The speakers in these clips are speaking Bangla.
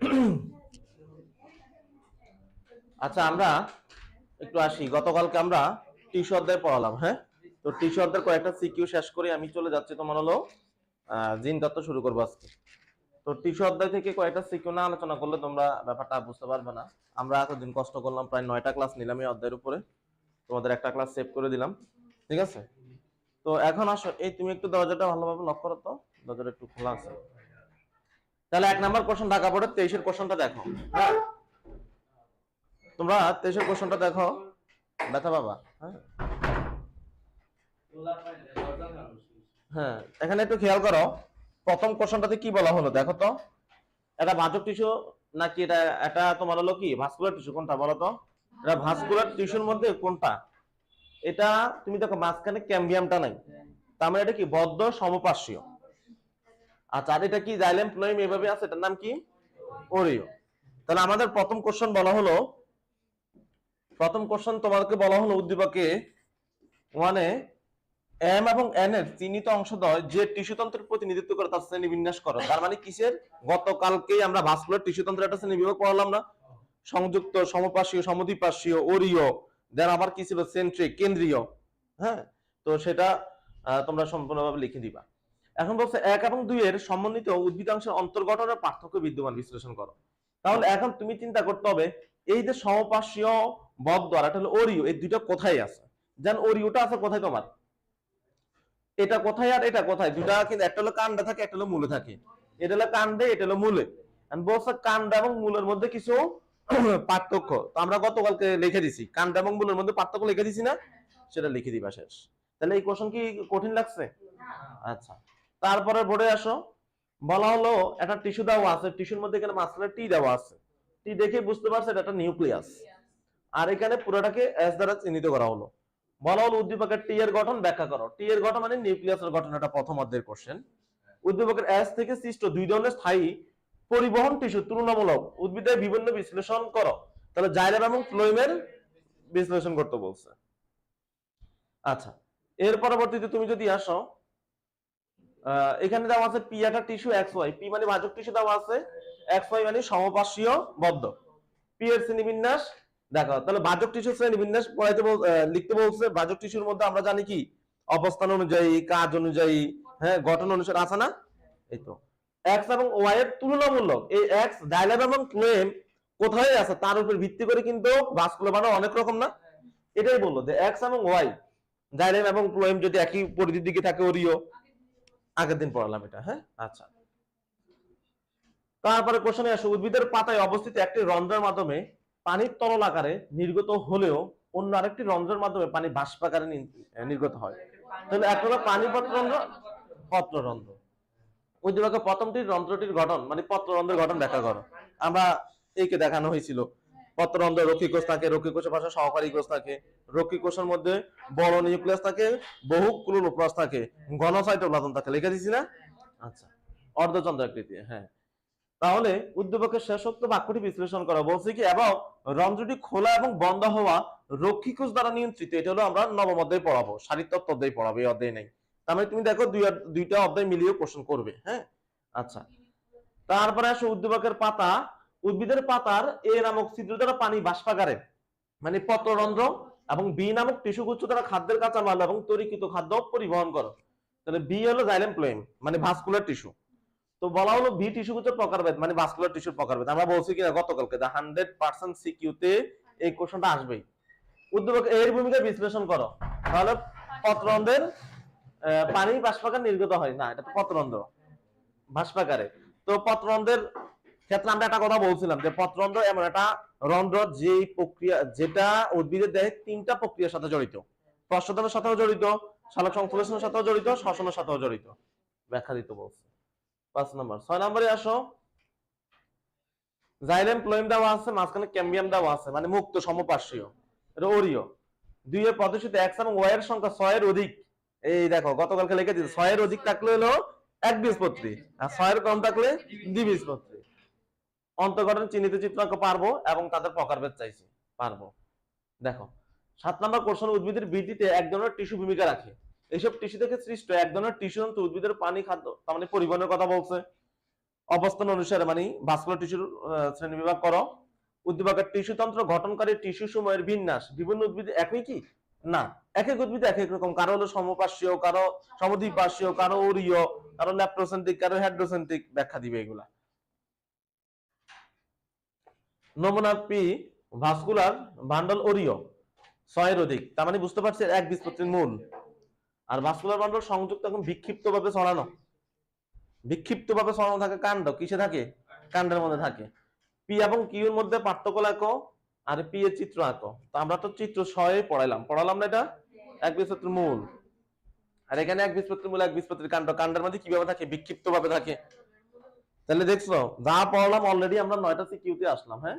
আচ্ছা আমরা একটু আসি। গতকালকে আমরা অধ্যায় পড়ালাম হ্যাঁ? তো অধ্যায়ের কয়েকটা সিকিউ শেষ করে আমি চলে যাচ্ছি। তোমার হলো জিন তত্ত্ব শুরু করব আজকে। তো অধ্যায় থেকে কয়েকটা সিকিউ না আলোচনা করলে তোমরা ব্যাপারটা বুঝতে পারবে না। আমরা এতদিন কষ্ট করলাম, প্রায় নয়টা ক্লাস নিলাম এই অধ্যায়ের উপরে। তোমাদের একটা ক্লাস সেভ করে দিলাম, ঠিক আছে? তো এখন আসো। এই তুমি একটু দরজাটা ভালোভাবে লক করো তো। দরজাটা একটু খোলা আছে। তাহলে এক নাম্বার কোশ্চেন ঢাকা বোর্ডের তেইশের কোশ্চেনটা দেখো। হ্যাঁ? তোমরা তেইশের কোশ্চেনটা দেখো। ব্যথা বাবা হ্যাঁ? হ্যাঁ এখানে একটু খেয়াল করো। প্রথম কোশ্চেনটাতে কি বলা হলো, দেখো তো। এটা ভাজক টিস্যু নাকি এটা এটা তোমার হলো কি? ভাস্কুলার টিস্যু কোনটা বলো তো? এটা ভাস্কুলার টিস্যুর মধ্যে কোনটা? এটা, তুমি দেখো মাঝখানে ক্যাম্বিয়ামটা নাই। তার মানে এটা কি? বদ্ধ সমপার্শ্বীয়। আচ্ছা এটা কি জাইলেম ফ্লোয়েম এভাবে আছে? এটার নাম কি? ওরিও। তাহলে আমাদের প্রথম কোশ্চেন বলা হলো, প্রথম কোশ্চেন তোমাকে বলা হলো উদ্দীপকে ওয়ানে এম এবং এন এর চিহ্নিত অংশদ্বয় যে টিস্যুতন্ত্রের প্রতিনিধিত্ব করে তার শ্রেণি বিন্যাস করো। তার মানে কিসের? গতকালকেই আমরা ভাস্কুলার টিস্যুতন্ত্রের একটা শ্রেণি বিভাগ পড়ালাম না। সংযুক্ত, সমপার্শ্বীয় সমদ্বিপার্শ্বীয় ওরিও দেন আবার কি ছিল? সেন্ট্রিক কেন্দ্রীয়। হ্যাঁ? তো সেটা তোমরা সম্পূর্ণভাবে লিখে দিবা। এখন বলছে এক এবং দুই এর সমন্বিত উদ্ভিদাংশের অন্তর্গঠনের পার্থক্য বিদ্যমান বিশ্লেষণ করো। তাহলে এখন তুমি চিন্তা করতে হবে, এই যে সমপার্শ্বীয় বদ্ধ আর একটা হলো ওরিও, এই দুইটা কোথায় আছে? যেন ওরিওটা আছে কোথায় তোমার? এটা কোথায় আর এটা কোথায়? দুটা কিন্তু, একটা হলো কাণ্ডে থাকে, একটা হলো মূলে থাকে। এটা হলো কাণ্ডে, এটা হলো মূলে। বলছে কাণ্ড এবং মূলের মধ্যে কিছু পার্থক্য। তো আমরা গতকালকে লিখে দিছি, কাণ্ড এবং মূলের মধ্যে পার্থক্য লিখে দিছি না? সেটা লিখে দিবা শেষ। তাহলে এই কোশ্চেন কি কঠিন লাগছে? আচ্ছা। তারপরে বোর্ডে আসো, বলা হলো একটা টিস্যু দেওয়া আছে, টিস্যুর মধ্যে এখানে মাঝখানে টি দেওয়া আছে। টি দেখে বুঝতে পারছে এটা একটা নিউক্লিয়াস। আর এখানে পুরোটাকে এস দ্বারা চিহ্নিত করা হলো। বলা হলো উদ্দীপকের টি এর গঠন ব্যাখ্যা করো। টি এর গঠন মানে নিউক্লিয়াসের গঠন, এটা প্রথম অধ্যায়ের কোশ্চেন উদ্দীপকের এস থেকে সৃষ্ট দুই ধরনের স্থায়ী পরিবহন টিস্যু তুলনামূলক উদ্ভিদের বিভিন্ন বিশ্লেষণ করো। তাহলে জাইলেম এবং ফ্লোয়েমের বিশ্লেষণ করতে বলছে। আচ্ছা এর পরবর্তীতে তুমি যদি আসো এখানে দেওয়া আছে পি একটা টিস্যু এক্স ওয়াই পি মানে ভাজক টিস্যু দেওয়া আছে। এক্স ওয়াই মানে সমপার্শ্বীয় বদ্ধ। পি এর শ্রেণীবিন্যাস, দেখো, তাহলে ভাজক টিস্যু শ্রেণীবিন্যাস পড়াইতে লিখতে বলছে ভাজক টিস্যুর মধ্যে আমরা জানি কি? অবস্থান অনুযায়ী, কাজ অনুযায়ী হ্যাঁ গঠন অনুসারে আছে না? এই তো। এক্স এবং ওয়াই এর তুলনামূলক, এই এক্স ডাইলাম এবং ক্লেম কোথায় আছে? তার উপর ভিত্তি করে কিন্তু ভাস্কুলার বানানো অনেক রকম না? এটাই বলল যে এক্স এবং ওয়াই ডাইলাম এবং ফ্লোয়েম যদি একই পরিধির দিকে থাকে ওরিও আগের দিন পড়ালাম এটা হ্যাঁ? আচ্ছা। তারপরে কোশ্চেনে আসো, উদ্ভিদের পাতায় অবস্থিত একটি রন্ধ্রের মাধ্যমে পানির তরল আকারে নির্গত হলেও অন্য আরেকটি রন্ধ্রের মাধ্যমে পানি বাষ্প আকারে নির্গত হয়। তাহলে একটা হলো পানি পত্ররন্ধ্র পত্ররন্ধ্র। উদ্দীপকের প্রথমটি রন্ধ্রটির গঠন মানে পত্ররন্ধ্রের গঠন ব্যাখ্যা করো। আমরা এইকে দেখানো হয়েছিল। পত্ররন্ধ্র রক্ষী কোষ থাকে, রক্ষী কোষের পাশে সহকারী কোষ থাকে, রক্ষী কোষের মধ্যে বড় নিউক্লিয়াস থাকে, বহু ক্লোরোপ্লাস থাকে ঘন সাইটোপ্লাজম থাকে লিখে দিছি না? আচ্ছা অর্ধচন্দ্র আকৃতি হ্যাঁ। তাহলে উদ্দীপকের শেষোক্ত বাক্যটি বিশ্লেষণ করা, বলছে কি, এবং রন্ধ্রটি খোলা এবং বন্ধ হওয়া রক্ষী কোষ দ্বারা নিয়ন্ত্রিত, এটা হলো আমরা নবম অধ্যায় পড়াবো শারীরতত্ত্ব অধ্যায় পড়াবো, এই অধ্যায় নেই। তার মানে তুমি দেখো দুই দুইটা অধ্যায় মিলিয়ে প্রশ্ন করবে হ্যাঁ? আচ্ছা তারপরে আসো উদ্দীপকের পাতা উদ্ভিদের পাতার এ নামক ছিদ্র দ্বারা পানি বাষ্পাগারে মানে পত্ররন্ধ্র এবং বি নামক টিস্যু গুচ্ছ দ্বারা খাদ্যের কাঁচামাল এবং তরিকৃত খাদ্য পরিবহন করো। তাহলে বি হলো জাইলেম প্লোয়েম মানে ভাস্কুলার টিস্যু তো বলা হলো বি টিস্যু গুচ্ছের প্রকারভেদ মানে ভাস্কুলার টিস্যুর প্রকারভেদ। আমরা বলছি কিনা গতকালকে দা হান্ড্রেড পার্সেন্ট সিকিউতে এই কোশ্চেনটা আসবেই। উদ্দীপক, এর ভূমিকা বিশ্লেষণ করো। তাহলে পত্ররন্ধ্রের পানি বাষ্পাকার নির্গত হয়। না, এটা তো পত্ররন্ধ্র বাষ্পাকারে তো পত্ররন্ধ্রের ক্ষেত্রে আমরা একটা কথা বলছিলাম যে পত্ররন্ধ্র এমন একটা রন্ধ্র যে প্রক্রিয়া, যেটা উদ্ভিদের দেহে তিনটা প্রক্রিয়ার সাথে জড়িত। প্রস্তাবের সাথেও জড়িত, সালোক সংশ্লেষণের সাথেও জড়িত, শ্বসনের সাথেও জড়িত। ব্যাখ্যা দিতে বলছে। পাঁচ নম্বর। ছয় নম্বরে আসো। জাইলেম প্লোয়েম দেওয়া আছে, মাঝখানে ক্যাম্বিয়াম দেওয়া আছে মানে মুক্ত, সমপার্শ্বীয়। এটা ওরিও দুই এর প্রদর্শিত এক্স এবং ওয়াই এর সংখ্যা ছয়ের অধিক। এই দেখো, গতকালকে লিখে দিচ্ছে ছয়ের অধিক থাকলে হলো এক বীজপত্রী, আর ছয়ের কম থাকলে দ্বিবীজপত্রী অন্তর্গঠন চিহ্নিত চিত্রাঙ্ক পারব এবং তাদের প্রকারভেদ চাইছি, পারব। দেখো, সাত নম্বর কোশ্চেন উদ্ভিদের বৃদ্ধিতে এক ধরনের টিস্যু ভূমিকা রাখে। এইসব টিস্যু থেকে সৃষ্ট এক ধরনের টিস্যু তন্তু উদ্ভিদের পানি, খাদ্য, তার মানে পরিবহনের কথা বলছে। অবস্থান অনুসারে মানে ভাস্কুলার টিস্যুর শ্রেণি বিভাগ করো। উদ্দীপকের টিস্যু তন্ত্র গঠনকারী টিস্যু সময়ের বিন্যাস। বিভিন্ন উদ্ভিদে একই কি? না এক এক উদ্ভিদে এক এক রকম। কারও হলো সমপার্শ্বীয়, কারও সমদ্বিপার্শ্বীয়, কারও ওরীয়, কারও ল্যাপ্টোসেন্ট্রিক কারও হেড্রোসেন্ট্রিক ব্যাখ্যা দিবে এগুলা। নমুনা পি, ভাস্কুলার বান্ডল ওরিও। ছয়ের অধিক। তার মানে বুঝতে পারছি এক বীজপত্রীর মূল। আর ভাস্কুলার বান্ডল সংযুক্ত এখন বিক্ষিপ্ত ভাবে ছড়ানো। বিক্ষিপ্ত ভাবে ছড়ানো থাকে কাণ্ড। কিসে থাকে? কাণ্ডের মধ্যে থাকে। পি এবং কিউর মধ্যে পার্থক্য লেখো আর পি এর চিত্র আঁকো। তো আমরা তো চিত্র ছয়ে পড়াইলাম। পড়ালাম না এটা? এক বীজপত্রীর মূল। আর এখানে এক বীজপত্রীর মূল, এক বীজপত্রীর কাণ্ড। কাণ্ডের মধ্যে কীভাবে থাকে? বিক্ষিপ্ত ভাবে থাকে। তাহলে দেখছ, যা পড়লাম অলরেডি আমরা নয়টা সিকিউতে আসলাম হ্যাঁ?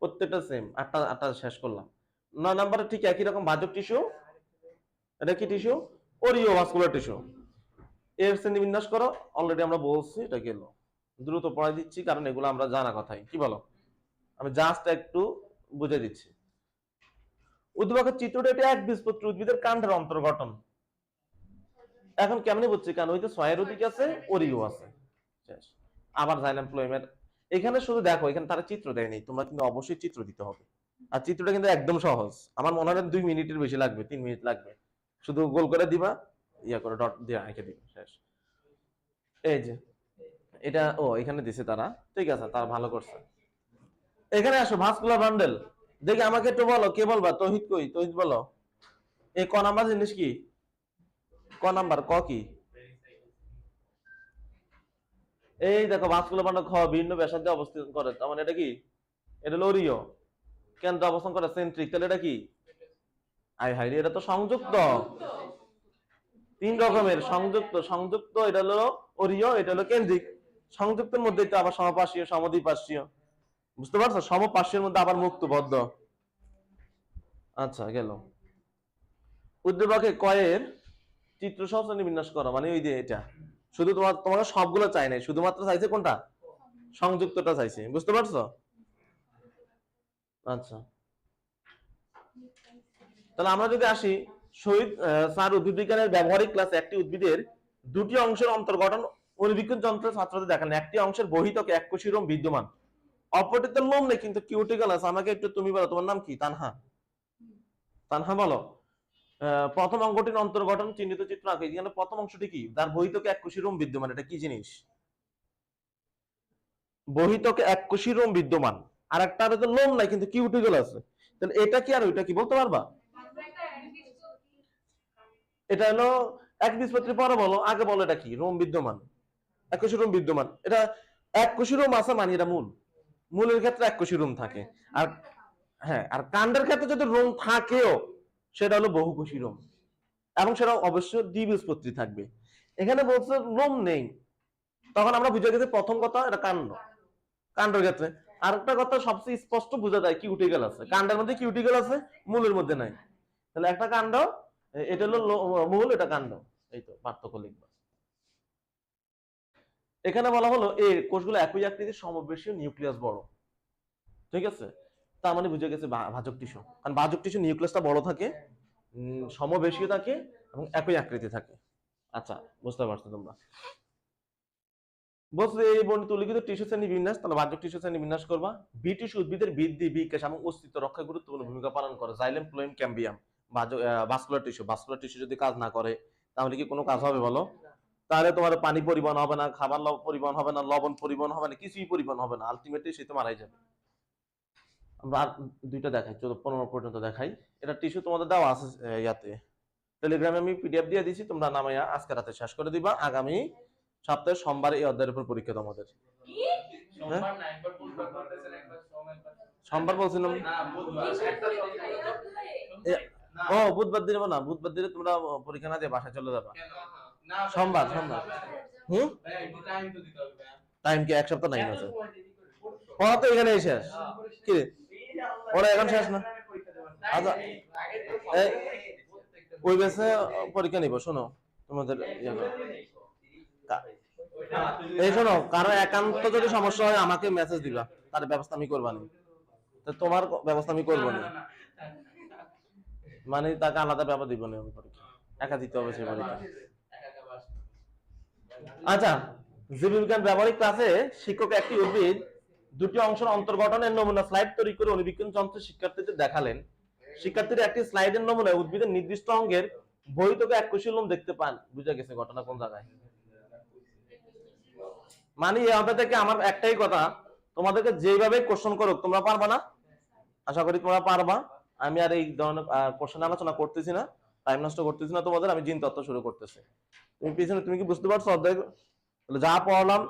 প্রত্যেকটা সেম আটটা আটটা শেষ করলাম। নয় নাম্বারে ঠিক একই রকম ভাজক টিস্যু এটা কি টিস্যু ওরিও ভাস্কুলার টিস্যু এর শ্রেণি বিন্যাস করো অলরেডি আমরা বলছি এটা গেল দ্রুত পড়াই দিচ্ছি, কারণ এগুলো আমরা জানা কথাই। কি বলো? আমি জাস্ট একটু বুঝে দিচ্ছি। উদ্ভিদের চিত্রটা এটা এক বীজপত্র উদ্ভিদের কাণ্ডের অন্তর্গঠন। এখন কেমনি বুঝছি? কেন ওই তো ছয়ের অধিক আছে ওরিও আছে। শেষ। আবার জাইলাম প্লোয়েমের এখানে শুধু দেখো, এখানে তারা চিত্র দেয়নি তোমরা কিন্তু অবশ্যই চিত্র দিতে হবে। আর চিত্রটা কিন্তু একদম সহজ। আমার মনে হয় দুই মিনিটের বেশি লাগবে, তিন মিনিট লাগবে। শুধু গোল করে দিবা, ইয়া করে ডট দিয়ে এঁকে দিবা, শেষ। এই যে, এটা, ও, এখানে দিছে তারা। ঠিক আছে, তারা ভালো করছে। এখানে আসো, ভাস্কুলার বান্ডেল। দেখি আমাকে একটু বলো, কে বলবা? তহিদ কই? তহিদ বলো। এই ক নাম্বার জিনিস কি? ক নাম্বার, ক কি? এই দেখো ভাস্কুলার বান্ডেল খ ভিন্ন ব্যাসার্ধে অবস্থান করে। তার মানে এটা কি? এটা হলো ওরিও কেন্দ্র অবস্থান করে সেন্ট্রিক তাহলে এটা কি? আই হাই এটা তো সংযুক্ত। তিন রকমের সংযুক্ত। সংযুক্ত এটা হলো ওরিও এটা হলো কেন্দ্রিক। সংযুক্তের মধ্যে তো আবার সমপার্শ্বীয়, সমদ্বিপার্শ্বীয়। বুঝতে পারছ? সমপার্শ্বীর মধ্যে আবার মুক্তবদ্ধ। আচ্ছা গেল। উদ্দীপকে কয়ের চিত্র সহশ্রেণী বিন্যাস করো মানে ওই যে এটা। শুধু তোমার তোমাকে সবগুলো চাই নাই, শুধুমাত্র চাইছে কোনটা? সংযুক্তটা চাইছে, বুঝতে পারছ? আচ্ছা। তাহলে আমরা যদি আসি, শহীদ স্যার উদ্ভিদ বিজ্ঞানের ব্যবহারিক ক্লাসে একটি উদ্ভিদের দুটি অংশের অন্তর্গঠন অনুবীক্ষণ যন্ত্রে ছাত্রদের দেখান। একটি অংশের বহিতকে এক কোষীরম বিদ্যমান। অপরটিতে লোম নেই, কিন্তু কিউটিক্যাল আছে। আমাকে একটু তুমি বলো, তোমার নাম কি? তানহা। তানহা বলো। প্রথম অঙ্গটির অন্তর্গঠন চিহ্নিত চিত্র আঁকে। এখানে প্রথম অংশটি কি? তার বহিতকে এক কোষীরম বিদ্যমান। এটা কি জিনিস? বহিতকে এক কোষীরম বিদ্যমান। আর একটা তো লোম নাই, কিন্তু কিউটিক্যাল আছে। তাহলে এটা কি আর ওইটা কি বলতে পারবা? এটা হলো এক বীজপত্রী পরে বলো। আগে বলো এটা কি? রোম বিদ্যমান। এক কোষী রোম বিদ্যমান। এটা এক কোষী রোম আছে মানে এটা মূল। মূলের ক্ষেত্রে এক কোষী রোম থাকে। আর হ্যাঁ আর কাণ্ডের ক্ষেত্রে যদি রোম থাকেও সেটা হলো বহু কোষী রোম। এবং সেটা অবশ্যই দ্বিবীজপত্রী থাকবে। এখানে বলছে রোম নেই। তখন আমরা বুঝে গেছি প্রথম কথা এটা কাণ্ড। কাণ্ডের ক্ষেত্রে। আরেকটা কথা সবচেয়ে স্পষ্ট বোঝা যায় কিউটিক্যাল আছে। কাণ্ডের মধ্যে কিউটিক্যাল আছে, মূলের মধ্যে নাই। তাহলে একটা কাণ্ড এটা হলো মূল, এটা কাণ্ড। এই তো পার্থক্য লিখবা। এখানে বলা হলো এই কোষগুলো একই আকৃতির সমবেশীয় নিউক্লিয়াস বড়। ঠিক আছে? তার মানে বুঝে গেছে ভাজক টিস্যু। কারণ ভাজক টিস্যু নিউক্লিয়াসটা বড় থাকে সমবেশীয় থাকে এবং একই আকৃতি থাকে। আচ্ছা বুঝতে পারছ তোমরা। বলছে এই বর্ণিত টিস্যু শ্রেণি বিন্যাস, তাহলে বাহ্যিক টিস্যু শ্রেণি বিন্যাস করবা। বি টিস্যু উদ্ভিদের বৃদ্ধি, বিকাশ এবং অস্তিত্ব রক্ষায় গুরুত্বপূর্ণ ভূমিকা পালন করে। Xylem phloem cambium vascular tissue vascular tissue যদি কাজ না করে, তাহলে কি কোনো কাজ হবে বলো? তাহলে তোমার পানি পরিবহন হবে না, খাবার পরিবহন হবে না, লবণ পরিবহন হবে না, কিছুই পরিবহন হবে না। আলটিমেটলি সে তো মারাই যাবে। আমরা দুইটা দেখাই চোদ্দ পনেরো পর্যন্ত দেখাই। এটা টিস্যু তোমাদের দেওয়া আছে ইয়াতে। টেলিগ্রামে আমি পিডিএফ দিয়ে দিছি তোমরা নামাইয়া আজকে রাতে শেষ করে দিবা। আগামী সপ্তাহে সোমবার এই অধ্যায়ের উপর পরীক্ষা তোমাদের। সোমবার না বলছিলাম। না বুধবার। একটা এ, ও বুধবার দিনে না বুধবার দিনে তোমরা পরীক্ষা না দিয়ে বাসায় চলে যাবা। সোমবার, সোমবার। হুম? টাইম তো দিতে হবে ভাই। টাইম কি এক সপ্তাহ? নাই আছে। পড়া তো এখানে শেষ। কি রে? ওরা এখন শেষ না? আচ্ছা ওই বেসে পরীক্ষা নিব, শোনো, তোমাদের ইয়ে এই শোনো, কারও একান্ত যদি সমস্যা হয়, আমাকে মেসেজ দিবা, তার ব্যবস্থা আমি করবানি। তোমার ব্যবস্থা আমি করব না। মানে তাকে আলাদা ব্যাপার দিব না পরীক্ষা। একা দিতে হবে সে পরীক্ষা। আচ্ছা জীববিজ্ঞান ব্যবহারিক ক্লাসে শিক্ষক একটি উদ্ভিদ দুটি অংশের অন্তর্গঠনের নমুনা স্লাইড তৈরি করে অনুবীক্ষণ যন্ত্র শিক্ষার্থীদের দেখালেন। শিক্ষার্থীরা একটি স্লাইডের নমুনায় উদ্ভিদের নির্দিষ্ট অঙ্গের বহিতক এককোষী লোম দেখতে পান। বুঝা গেছে ঘটনা কোন জায়গায়? মানে এই অধ্যায় থেকে আমার একটাই কথা। তোমাদেরকে যেভাবে কোশ্চেন করুক, তোমরা পারবা না? আশা করি তোমরা পারবা। আমি আর এই ধরনের কোশ্চেন আলোচনা করতেছি না। টাইম নষ্ট করতেছি না তোমাদের, আমি জিন তত্ত্ব শুরু করতেছি। তুমি পিছনে, তুমি কি বুঝতে পারছ অধ্যায়? যা পড়ালাম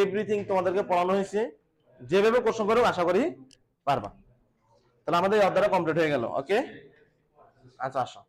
এভরিথিং তোমাদেরকে পড়ানো হয়েছে। যেভাবে প্রশ্ন করুক, আশা করি পারবা। তাহলে আমাদের অধ্যায়টা কমপ্লিট হয়ে গেল ওকে আচ্ছা আসো।